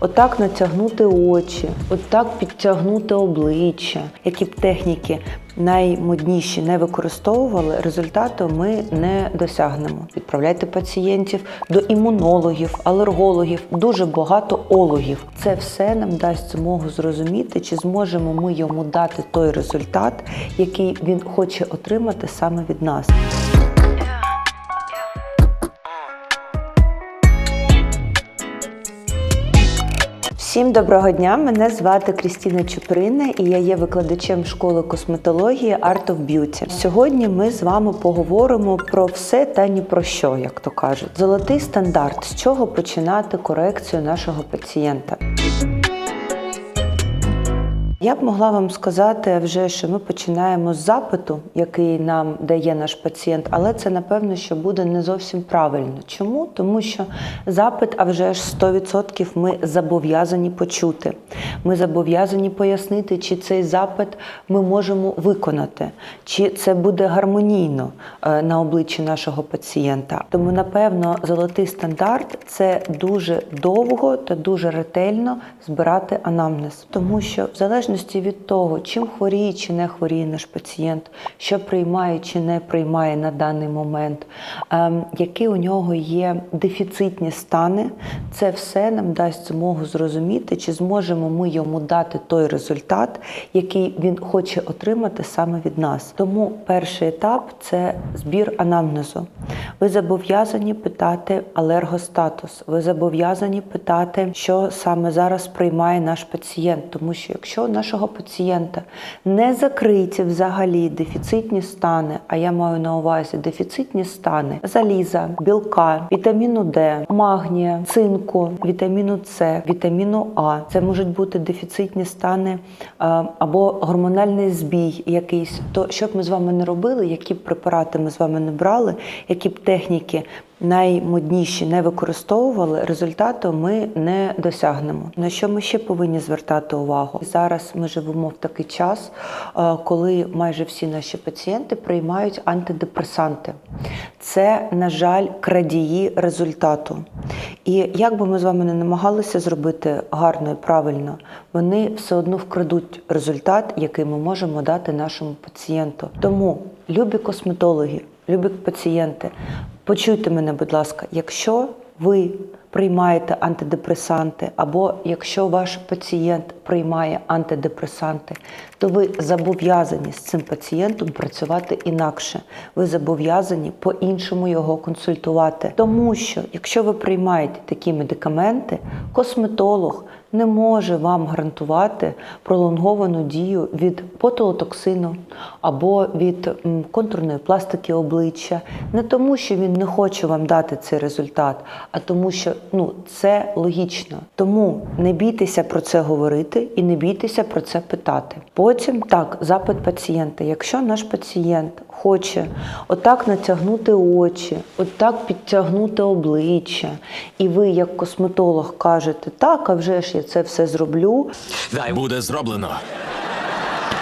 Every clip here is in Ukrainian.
Отак натягнути очі, отак підтягнути обличчя. Які б техніки наймодніші не використовували, результату ми не досягнемо. Відправляйте пацієнтів до імунологів, алергологів, дуже багато ологів. Це все нам дасть змогу зрозуміти, чи зможемо ми йому дати той результат, який він хоче отримати саме від нас. Всім доброго дня! Мене звати Крістіна Чуприна і я є викладачем школи косметології Art of Beauty. Сьогодні ми з вами поговоримо про все та ні про що, як то кажуть. Золотий стандарт, з чого починати корекцію нашого пацієнта. Я б могла вам сказати вже, що ми починаємо з запиту, який нам дає наш пацієнт, але це напевно, що буде не зовсім правильно. Чому? Тому що запит, а вже ж 100% ми зобов'язані почути. Ми зобов'язані пояснити, чи цей запит ми можемо виконати, чи це буде гармонійно е, на обличчі нашого пацієнта. Тому, напевно, золотий стандарт це дуже довго та дуже ретельно збирати анамнез, тому що в залежності від того, чим хворіє чи не хворіє наш пацієнт, що приймає чи не приймає на даний момент, ем, які у нього є дефіцитні стани, це все нам дасть змогу зрозуміти, чи зможемо ми йому дати той результат, який він хоче отримати саме від нас. Тому перший етап це збір анамнезу. Ви зобов'язані питати алергостатус. Ви зобов'язані питати, що саме зараз приймає наш пацієнт, тому що якщо у нашого пацієнта не закриті взагалі дефіцитні стани, а я маю на увазі дефіцитні стани заліза, білка, вітаміну Д, магнія, цинку, вітаміну С, вітаміну А. Це можуть бути дефіцитні стани або гормональний збій якийсь. То що б ми з вами не робили, які б препарати ми з вами не брали, які б техніки наймодніші не використовували, результату ми не досягнемо. На що ми ще повинні звертати увагу? Зараз ми живемо в такий час, е, коли майже всі наші пацієнти приймають антидепресанти. Це, на жаль, крадії результату. І як би ми з вами не намагалися зробити гарно і правильно, вони все одно вкрадуть результат, який ми можемо дати нашому пацієнту. Тому любі косметологи, любі пацієнти, Почуйте мене, будь ласка, якщо ви приймаєте антидепресанти, або якщо ваш пацієнт приймає антидепресанти, то ви зобов'язані з цим пацієнтом працювати інакше. Ви зобов'язані по-іншому його консультувати. Тому що, якщо ви приймаєте такі медикаменти, косметолог не може вам гарантувати пролонговану дію від ботулотоксину або від контурної пластики обличчя, не тому, що він не хоче вам дати цей результат, а тому, що ну це логічно. Тому не бійтеся про це говорити і не бійтеся про це питати. Потім так, запит пацієнта. Якщо наш пацієнт хоче отак натягнути очі, отак підтягнути обличчя, і ви, як косметолог, кажете, так, а вже ж я це все зроблю. Дай буде зроблено.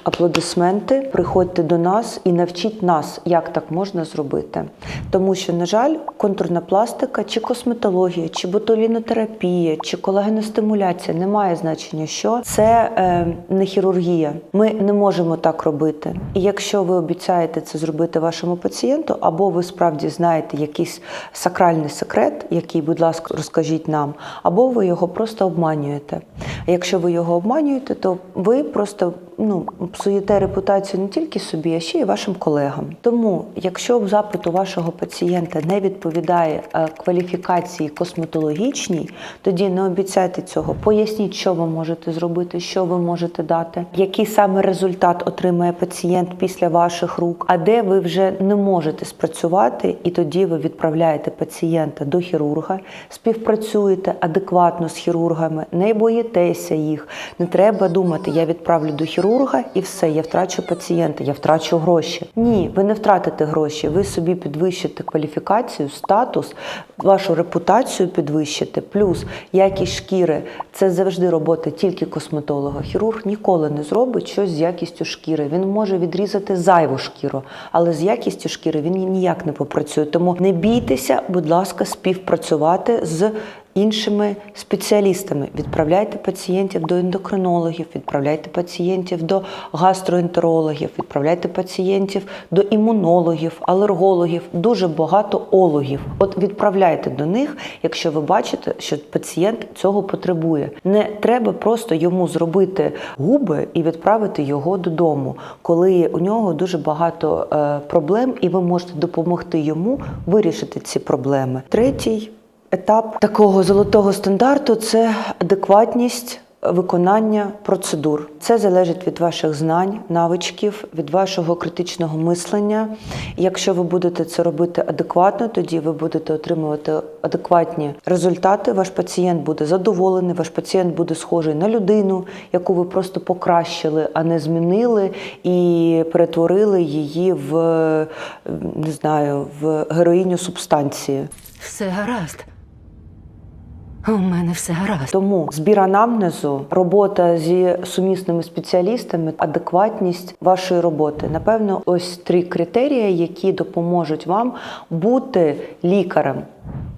Аплодисменти, приходьте до нас і навчіть нас, як так можна зробити. Тому що, на жаль, контурна пластика, чи косметологія, чи ботулінотерапія, чи колагеностимуляція не має значення, що це е, не хірургія. Ми не можемо так робити. І якщо ви обіцяєте це зробити вашому пацієнту, або ви справді знаєте якийсь сакральний секрет, який, будь ласка, розкажіть нам, або ви його просто обманюєте. Якщо ви його обманюєте, то ви просто ну, псуєте репутацію не тільки собі, а ще й вашим колегам. Тому, якщо запит у вашого пацієнта не відповідає е, кваліфікації косметологічній, тоді не обіцяйте цього. Поясніть, що ви можете зробити, що ви можете дати, який саме результат отримає пацієнт після ваших рук, а де ви вже не можете спрацювати, і тоді ви відправляєте пацієнта до хірурга, співпрацюєте адекватно з хірургами, не боїтеся їх. Не треба думати, я відправлю до хірурга і все, я втрачу пацієнта, я втрачу гроші. Ні, ви не втратите гроші, ви собі підвищите кваліфікацію, статус, вашу репутацію підвищите, плюс якість шкіри. Це завжди робота тільки косметолога. Хірург ніколи не зробить щось з якістю шкіри. Він може відрізати зайву шкіру, але з якістю шкіри він ніяк не попрацює. Тому не бійтеся, будь ласка, співпрацювати з іншими спеціалістами. Відправляйте пацієнтів до ендокринологів, відправляйте пацієнтів до гастроентерологів, відправляйте пацієнтів до імунологів, алергологів, дуже багато ологів. От відправляйте до них, якщо ви бачите, що пацієнт цього потребує. Не треба просто йому зробити губи і відправити його додому, коли у нього дуже багато е, проблем, і ви можете допомогти йому вирішити ці проблеми. Третій етап такого золотого стандарту це адекватність. Виконання процедур це залежить від ваших знань, навичків, від вашого критичного мислення. Якщо ви будете це робити адекватно, тоді ви будете отримувати адекватні результати. Ваш пацієнт буде задоволений, ваш пацієнт буде схожий на людину, яку ви просто покращили, а не змінили і перетворили її в не знаю, в героїню субстанції. Все гаразд. У мене все гаразд. Тому збір анамнезу, робота зі сумісними спеціалістами, адекватність вашої роботи. Напевно, ось три критерії, які допоможуть вам бути лікарем.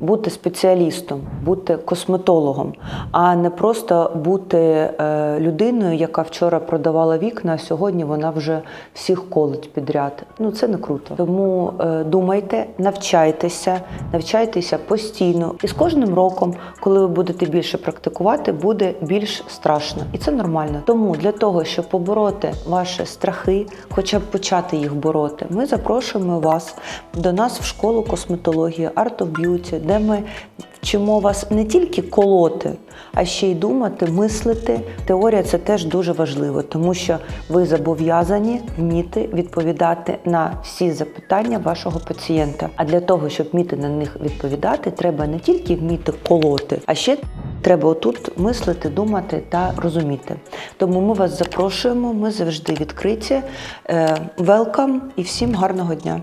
Бути спеціалістом, бути косметологом, а не просто бути е, людиною, яка вчора продавала вікна, а сьогодні вона вже всіх колить підряд. Ну це не круто. Тому е, думайте, навчайтеся, навчайтеся постійно. І з кожним роком, коли ви будете більше практикувати, буде більш страшно, і це нормально. Тому для того, щоб побороти ваші страхи, хоча б почати їх бороти, ми запрошуємо вас до нас в школу косметології Art of Beauty, де ми вчимо вас не тільки колоти, а ще й думати, мислити. Теорія це теж дуже важливо, тому що ви зобов'язані вміти відповідати на всі запитання вашого пацієнта. А для того, щоб вміти на них відповідати, треба не тільки вміти колоти, а ще треба отут мислити, думати та розуміти. Тому ми вас запрошуємо. Ми завжди відкриті. Велкам і всім гарного дня!